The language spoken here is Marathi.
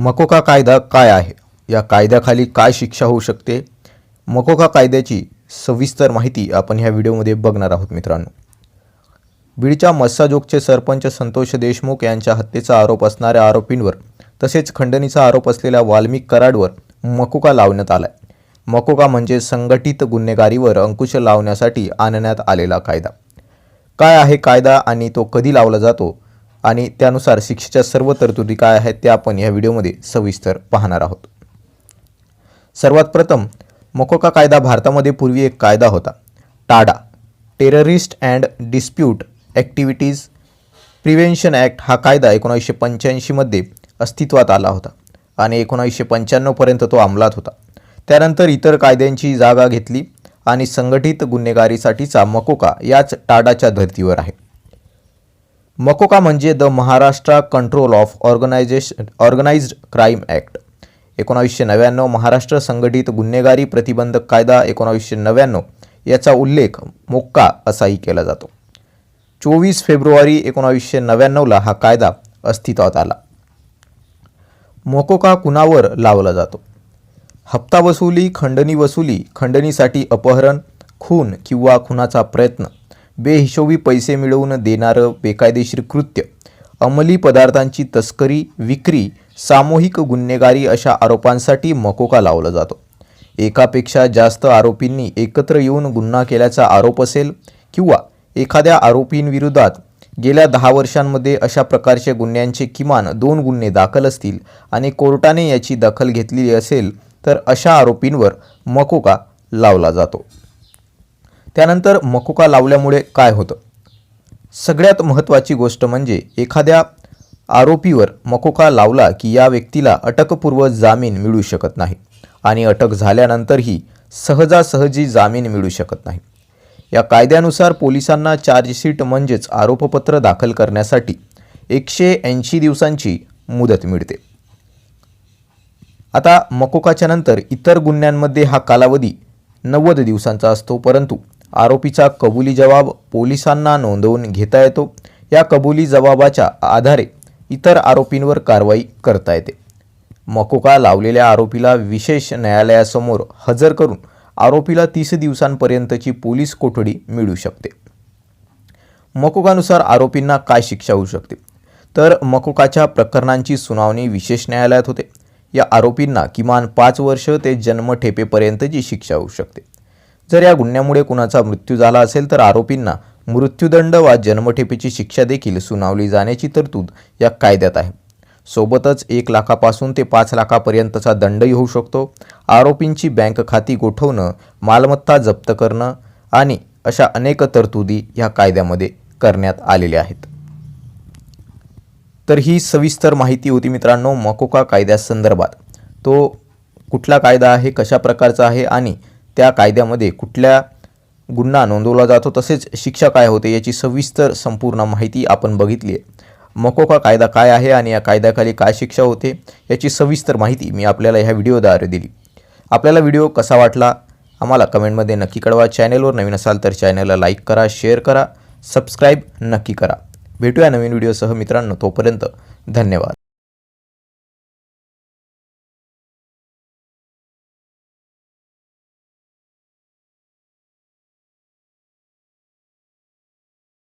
मकोका कायदा काय आहे? या कायद्याखाली काय शिक्षा होऊ शकते? मकोका कायद्याची सविस्तर माहिती आपण ह्या व्हिडिओमध्ये बघणार आहोत मित्रांनो. बीडच्या मस्साजोगचे सरपंच संतोष देशमुख यांच्या हत्येचा आरोप असणाऱ्या आरोपींवर तसेच खंडणीचा आरोप असलेल्या वाल्मिक कराडवर मकोका लावण्यात आला आहे मकोका म्हणजे संघटित गुन्हेगारीवर अंकुश लावण्यासाठी आणण्यात आलेला कायदा. काय आहे कायदा आणि तो कधी लावला जातो? आणि त्यानुसार शिक्षेच्या सर्व तरतुदी काय आहेत त्या आपण या व्हिडिओमध्ये सविस्तर पाहणार आहोत. सर्वात प्रथम मकोका कायदा भारतामध्ये पूर्वी एक कायदा होता. TADA terrorist and disruptive activities prevention act हा कायदा एकोणीसशे पंच्याऐंशीमध्ये अस्तित्वात आला होता आणि एकोणीसशे पंच्याण्णवपर्यंत तो अंमलात होता. त्यानंतर इतर कायद्यांची जागा घेतली आणि संघटित गुन्हेगारीसाठीचा मकोका याच टाडाच्या धर्तीवर आहे. मकोका म्हणजे the Maharashtra control of organisation organised crime act. एकोणावीसशे नव्याण्णव महाराष्ट्र संघटित गुन्हेगारी प्रतिबंधक कायदा एकोणावीसशे नव्याण्णव याचा उल्लेख मोक्का असाही केला जातो. चोवीस फेब्रुवारी एकोणावीसशे नव्याण्णवला हा कायदा अस्तित्वात आला. मोकोका कुणावर लावला जातो? हप्ता वसुली खंडणी वसुली खंडणीसाठी अपहरण खून किंवा खुनाचा प्रयत्न बेहिशोबी पैसे मिळवून देणारं बेकायदेशीर कृत्य अंमली पदार्थांची तस्करी विक्री सामूहिक गुन्हेगारी अशा आरोपांसाठी मकोका लावला जातो. एकापेक्षा जास्त आरोपींनी एकत्र येऊन गुन्हा केल्याचा आरोप असेल किंवा एखाद्या आरोपींविरोधात गेल्या दहा वर्षांमध्ये अशा प्रकारच्या गुन्ह्यांचे किमान दोन गुन्हे दाखल असतील आणि कोर्टाने याची दखल घेतलेली असेल तर अशा आरोपींवर मकोका लावला जातो. त्यानंतर मकोका लावल्यामुळे काय होतं? सगळ्यात महत्त्वाची गोष्ट म्हणजे एखाद्या आरोपीवर मकोका लावला की या व्यक्तीला अटकपूर्व जामीन मिळू शकत नाही आणि अटक झाल्यानंतरही सहजासहजी जामीन मिळू शकत नाही. या कायद्यानुसार पोलिसांना चार्जशीट म्हणजेच आरोपपत्र दाखल करण्यासाठी एकशे ऐंशी दिवसांची मुदत मिळते. आता मकोकाच्या नंतर इतर गुन्ह्यांमध्ये हा कालावधी नव्वद दिवसांचा असतो परंतु आरोपीचा कबुली जबाब पोलिसांना नोंदवून घेता येतो. या कबुली जबाबाच्या आधारे इतर आरोपींवर कारवाई करता येते. मकोका लावलेल्या आरोपीला विशेष न्यायालयासमोर हजर करून आरोपीला तीस दिवसांपर्यंतची पोलीस कोठडी मिळू शकते. मकोकानुसार आरोपींना काय शिक्षा होऊ शकते? तर मकोकाच्या प्रकरणांची सुनावणी विशेष न्यायालयात होते. या आरोपींना किमान पाच वर्ष ते जन्मठेपेपर्यंतची शिक्षा होऊ शकते. जर या गुन्ह्यामुळे कुणाचा मृत्यू झाला असेल तर आरोपींना मृत्यूदंड वा जन्मठेपेची शिक्षा देखील सुनावली जाण्याची तरतूद या कायद्यात आहे. सोबतच एक लाखापासून ते पाच लाखापर्यंतचा दंडही होऊ शकतो. आरोपींची बँक खाती गोठवणं मालमत्ता जप्त करणं आणि अशा अनेक तरतुदी ह्या कायद्यामध्ये करण्यात आलेल्या आहेत. तर ही सविस्तर माहिती होती मित्रांनो मकोका कायद्यासंदर्भात. तो कुठला कायदा आहे कशा प्रकारचा आहे आणि त्या कायद्यामध्ये कुठल्या गुन्हा नोंदवला जातो तसेच शिक्षा काय होते याची सविस्तर संपूर्ण माहिती आपण बघितली आहे. मकोका कायदा काय आहे आणि या कायद्याखाली काय शिक्षा होते याची सविस्तर माहिती मी आपल्याला ह्या व्हिडिओद्वारे दिली. आपल्याला व्हिडिओ कसा वाटला आम्हाला कमेंटमध्ये नक्की कळवा. चॅनेलवर नवीन असाल तर चॅनलला लाईक करा शेअर करा सबस्क्राईब नक्की करा. भेटूया नवीन व्हिडिओसह मित्रांनो तोपर्यंत धन्यवाद.